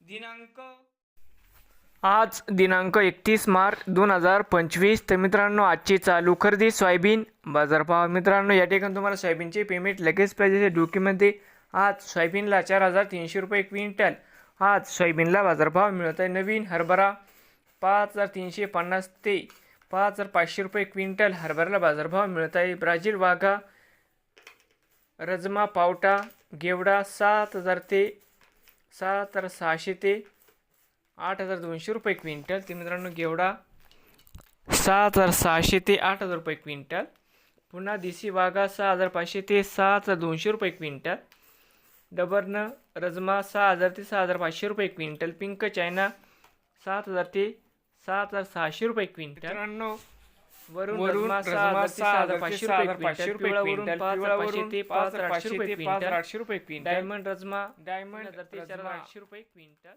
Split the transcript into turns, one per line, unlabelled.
दिनांक आज दिनांक एकतीस मार्च दोन हजार पंचवीस. तर मित्रांनो आजची चालू खरेदी सोयाबीन बाजारभाव. मित्रांनो या ठिकाणी तुम्हाला सोयाबीनचे पेमेंट लगेच पाहिजे. डोकीमध्ये आज सोयाबीनला चार हजार तीनशे रुपये क्विंटल. आज सोयाबीनला बाजारभाव मिळत आहे नवीन. हरभरा पाच हजार तीनशे पन्नास ते पाच हजार पाचशे रुपये क्विंटल हरभऱ्याला बाजारभाव मिळत आहे. ब्राझील वाघा रजमा पावटा गेवडा सात हजार ते सहा हजार सहाशे ते आठ हजार दोनशे रुपये क्विंटल. ते मित्रांनो गेवडा सहा हजार सहाशे ते आठ हजार रुपये क्विंटल. पुन्हा देसी वाघा सहा हजार पाचशे ते सहा हजार दोनशे रुपये क्विंटल. डबरनं रजमा सहा हजार ते सहा हजार पाचशे रुपये क्विंटल. पिंक चायना सात हजार ते सात हजार सहाशे रुपये क्विंटल. मित्रांनो वरून पाचशे रुपये
पाचशे रुपये क्विंटल,
डायमंड रजमा
डायमंड
चार आठशे रुपये क्विंटल.